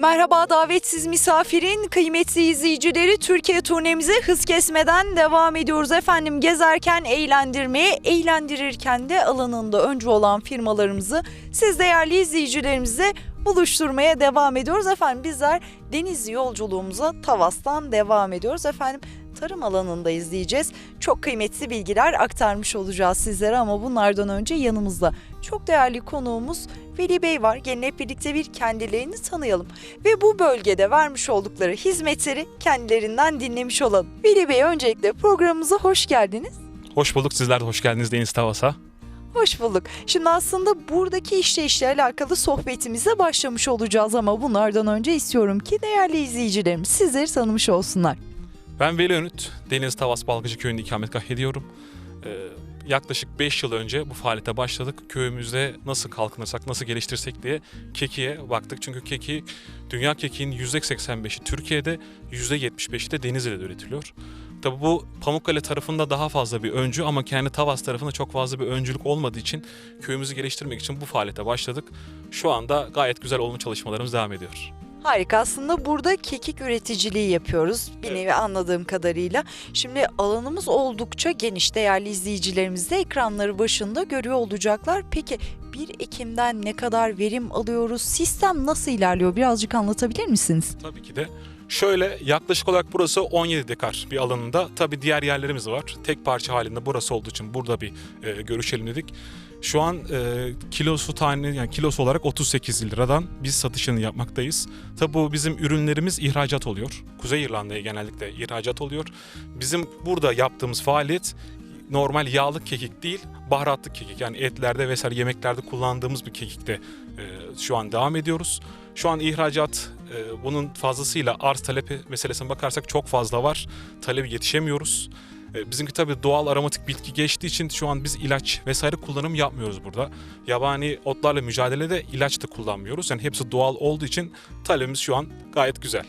Merhaba davetsiz misafirin kıymetli izleyicileri Türkiye turnemize hız kesmeden devam ediyoruz efendim. Gezerken eğlendirmeye, eğlendirirken de alanında öncü olan firmalarımızı siz değerli izleyicilerimizle buluşturmaya devam ediyoruz. Efendim bizler deniz yolculuğumuza Tavas'tan devam ediyoruz. Efendim tarım alanında izleyeceğiz. Çok kıymetli bilgiler aktarmış olacağız sizlere ama bunlardan önce yanımızda çok değerli konuğumuz Veli Bey var. Gelin hep birlikte bir kendilerini tanıyalım ve bu bölgede vermiş oldukları hizmetleri kendilerinden dinlemiş olalım. Veli Bey öncelikle programımıza hoş geldiniz. Hoş bulduk. Sizler de hoş geldiniz Deniz Tavas'a. Hoş bulduk. Şimdi aslında buradaki işleyişle alakalı sohbetimize başlamış olacağız ama bunlardan önce istiyorum ki değerli izleyicilerimiz sizleri tanımış olsunlar. Ben Veli Önüt. Deniz Tavas Balgıcı Köyü'nde ikametgah ediyorum. Ee, yaklaşık 5 yıl önce bu faaliyete başladık. Köyümüzde nasıl kalkınırsak, nasıl geliştirsek diye kekiğe baktık. Çünkü keki, dünya kekiğin %85'i Türkiye'de, %75'i de Denizli'de üretiliyor. Tabi bu Pamukkale tarafında daha fazla bir öncü ama kendi Tavas tarafında çok fazla bir öncülük olmadığı için köyümüzü geliştirmek için bu faaliyete başladık. Şu anda gayet güzel olumlu çalışmalarımız devam ediyor. Harika aslında burada kekik üreticiliği yapıyoruz bir nevi anladığım kadarıyla. Şimdi alanımız oldukça geniş değerli izleyicilerimiz de ekranları başında görüyor olacaklar. Peki 1 Ekim'den ne kadar verim alıyoruz? Sistem nasıl ilerliyor? Birazcık anlatabilir misiniz? Tabii ki de. Şöyle yaklaşık olarak burası 17 dekar bir alanında. Tabii diğer yerlerimiz var. Tek parça halinde burası olduğu için burada bir e, görüşelim dedik. Şu an e, kilosu tane yani kilosu olarak 38 liradan biz satışını yapmaktayız. Tabii bu bizim ürünlerimiz ihracat oluyor. Kuzey İrlanda'ya genellikle ihracat oluyor. Bizim burada yaptığımız faaliyet normal yağlı kekik değil, baharatlı kekik. Yani etlerde vesaire yemeklerde kullandığımız bir kekikte e, şu an devam ediyoruz. Şu an ihracat e, bunun fazlasıyla arz talep meselesine bakarsak çok fazla var. Talebi yetişemiyoruz. E, bizimki tabii doğal aromatik bitki geçtiği için şu an biz ilaç vesaire kullanım yapmıyoruz burada. Yabani otlarla mücadelede ilaç da kullanmıyoruz. Yani hepsi doğal olduğu için talebimiz şu an gayet güzel.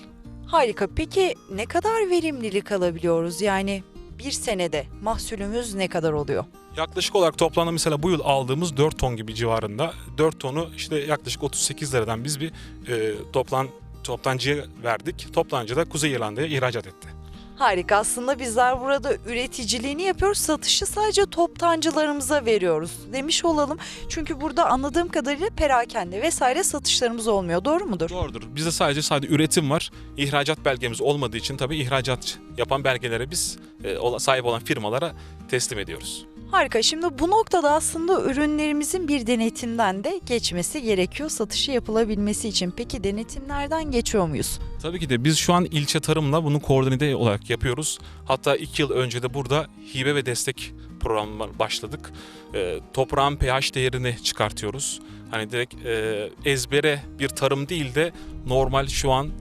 Harika. Peki ne kadar verimlilik alabiliyoruz? Yani bir senede mahsulümüz ne kadar oluyor? Yaklaşık olarak toplamda mesela bu yıl aldığımız 4 ton gibi civarında. 4 tonu işte yaklaşık 38 liradan biz bir e, toplan toptancıya verdik. Toptancı da Kuzey İrlanda'ya ihracat etti. Harika aslında bizler burada üreticiliğini yapıyoruz satışı sadece toptancılarımıza veriyoruz demiş olalım. Çünkü burada anladığım kadarıyla perakende vesaire satışlarımız olmuyor doğru mudur? Doğrudur. Bizde sadece sadece üretim var. İhracat belgemiz olmadığı için tabii ihracat yapan belgelere biz e, sahip olan firmalara teslim ediyoruz. Harika şimdi bu noktada aslında ürünlerimizin bir denetimden de geçmesi gerekiyor satışı yapılabilmesi için. Peki denetimlerden geçiyor muyuz? Tabii ki de biz şu an ilçe tarımla bunu koordine olarak yapıyoruz. Hatta iki yıl önce de burada hibe ve destek programına başladık. E, toprağın pH değerini çıkartıyoruz. Hani direkt e, ezbere bir tarım değil de normal şu an e,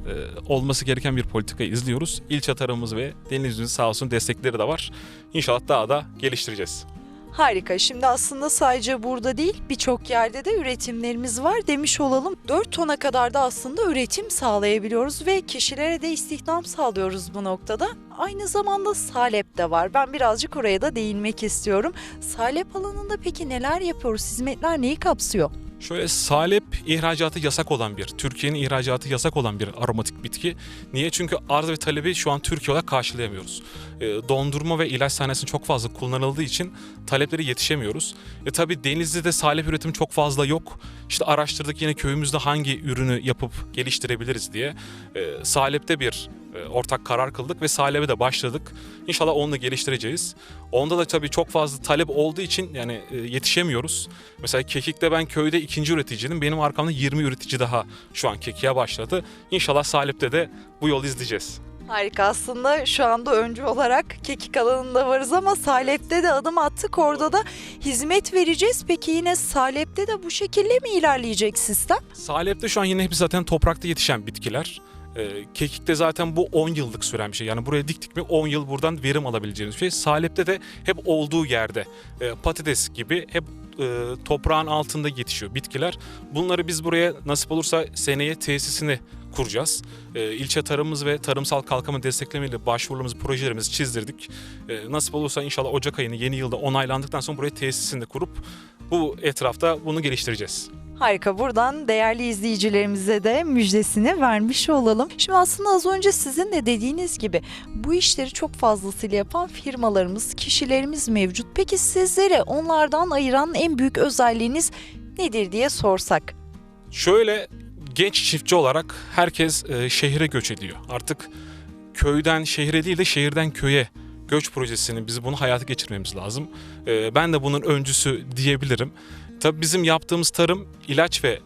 olması gereken bir politika izliyoruz. İlçe tarımımız ve denizimiz sağ olsun destekleri de var. İnşallah daha da geliştireceğiz. Harika. Şimdi aslında sadece burada değil birçok yerde de üretimlerimiz var demiş olalım. 4 tona kadar da aslında üretim sağlayabiliyoruz ve kişilere de istihdam sağlıyoruz bu noktada. Aynı zamanda Salep de var. Ben birazcık oraya da değinmek istiyorum. Salep alanında peki neler yapıyoruz? Hizmetler neyi kapsıyor? Şöyle salep ihracatı yasak olan bir, Türkiye'nin ihracatı yasak olan bir aromatik bitki. Niye? Çünkü arz ve talebi şu an Türkiye olarak karşılayamıyoruz. E, dondurma ve ilaç sahnesinde çok fazla kullanıldığı için talepleri yetişemiyoruz. E tabi Denizli'de salep üretimi çok fazla yok. İşte araştırdık yine köyümüzde hangi ürünü yapıp geliştirebiliriz diye. E, salepte bir ortak karar kıldık ve salebe de başladık. İnşallah onu da geliştireceğiz. Onda da tabii çok fazla talep olduğu için yani e, yetişemiyoruz. Mesela kekikte ben köyde ikinci üreticiydim. Benim arkamda 20 üretici daha şu an kekiğe başladı. İnşallah Salep'te de bu yolu izleyeceğiz. Harika aslında şu anda öncü olarak kekik alanında varız ama Salep'te de adım attık orada da hizmet vereceğiz. Peki yine Salep'te de bu şekilde mi ilerleyecek sistem? Salep'te şu an yine hepsi zaten toprakta yetişen bitkiler. Ee, kekikte zaten bu 10 yıllık süren bir şey. Yani buraya diktik mi 10 yıl buradan verim alabileceğimiz bir şey. Salep'te de hep olduğu yerde e, patates gibi hep e, toprağın altında yetişiyor bitkiler. Bunları biz buraya nasip olursa seneye tesisini kuracağız. E, ilçe tarımımız ve tarımsal kalkınma desteklemeyle başvurularımızı, projelerimizi çizdirdik. E, nasip olursa inşallah Ocak ayını yeni yılda onaylandıktan sonra buraya tesisini kurup bu etrafta bunu geliştireceğiz. Harika. Buradan değerli izleyicilerimize de müjdesini vermiş olalım. Şimdi aslında az önce sizin de dediğiniz gibi bu işleri çok fazlasıyla yapan firmalarımız, kişilerimiz mevcut. Peki sizlere onlardan ayıran en büyük özelliğiniz nedir diye sorsak? Şöyle genç çiftçi olarak herkes e, şehire göç ediyor. Artık köyden şehire değil de şehirden köye göç projesini biz bunu hayata geçirmemiz lazım. E, ben de bunun öncüsü diyebilirim. Tabii bizim yaptığımız tarım ilaç ve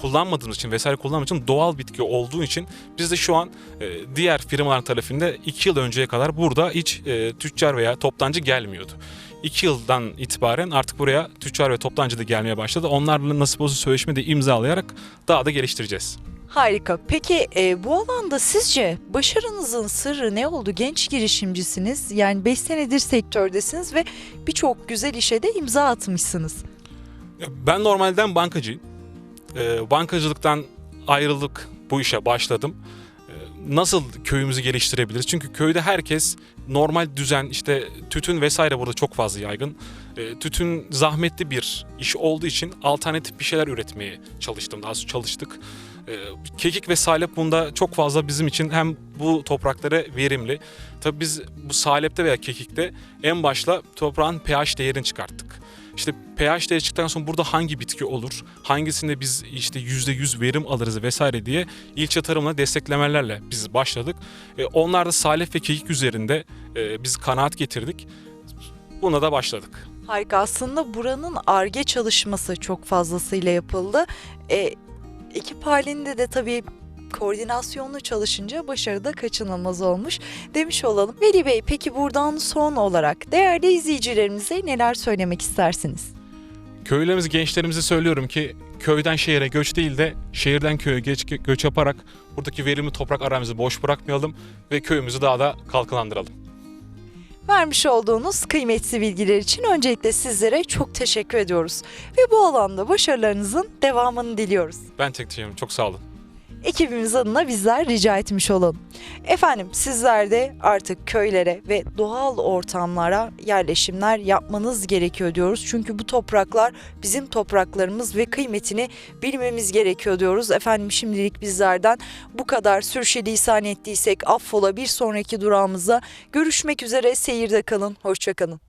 kullanmadığımız için vesaire kullanmadığımız için doğal bitki olduğu için biz de şu an e, diğer firmaların tarafında 2 yıl önceye kadar burada hiç e, tüccar veya toptancı gelmiyordu. 2 yıldan itibaren artık buraya tüccar ve toptancı da gelmeye başladı. Onlarla nasip olsa sözleşme de imzalayarak daha da geliştireceğiz. Harika. Peki e, bu alanda sizce başarınızın sırrı ne oldu? Genç girişimcisiniz. Yani 5 senedir sektördesiniz ve birçok güzel işe de imza atmışsınız. Ben normalden bankacıyım. Ee, bankacılıktan ayrılık bu işe başladım. Ee, nasıl köyümüzü geliştirebiliriz? Çünkü köyde herkes normal düzen işte tütün vesaire burada çok fazla yaygın. Ee, tütün zahmetli bir iş olduğu için alternatif bir şeyler üretmeye çalıştım. Daha sonra çalıştık. Ee, kekik ve salep bunda çok fazla bizim için hem bu topraklara verimli. Tabii biz bu salepte veya kekikte en başta toprağın pH değerini çıkarttık. İşte pH değeri çıktıktan sonra burada hangi bitki olur, hangisinde biz işte %100 verim alırız vesaire diye ilçe tarımla desteklemelerle biz başladık. E, onlar da salep ve kekik üzerinde e, biz kanaat getirdik. Buna da başladık. Harika. Aslında buranın ARGE çalışması çok fazlasıyla yapıldı. E, ekip halinde de tabii koordinasyonlu çalışınca başarı da kaçınılmaz olmuş demiş olalım. Veli Bey peki buradan son olarak değerli izleyicilerimize neler söylemek istersiniz? Köylerimiz gençlerimize söylüyorum ki köyden şehire göç değil de şehirden köye geç, göç yaparak buradaki verimli toprak aramızı boş bırakmayalım ve köyümüzü daha da kalkındıralım. Vermiş olduğunuz kıymetli bilgiler için öncelikle sizlere çok teşekkür ediyoruz. Ve bu alanda başarılarınızın devamını diliyoruz. Ben teşekkür ederim. Çok sağ olun. Ekibimiz adına bizler rica etmiş olalım. Efendim sizler de artık köylere ve doğal ortamlara yerleşimler yapmanız gerekiyor diyoruz. Çünkü bu topraklar bizim topraklarımız ve kıymetini bilmemiz gerekiyor diyoruz. Efendim şimdilik bizlerden bu kadar sürçülisan ettiysek affola bir sonraki durağımızda görüşmek üzere seyirde kalın. Hoşçakalın.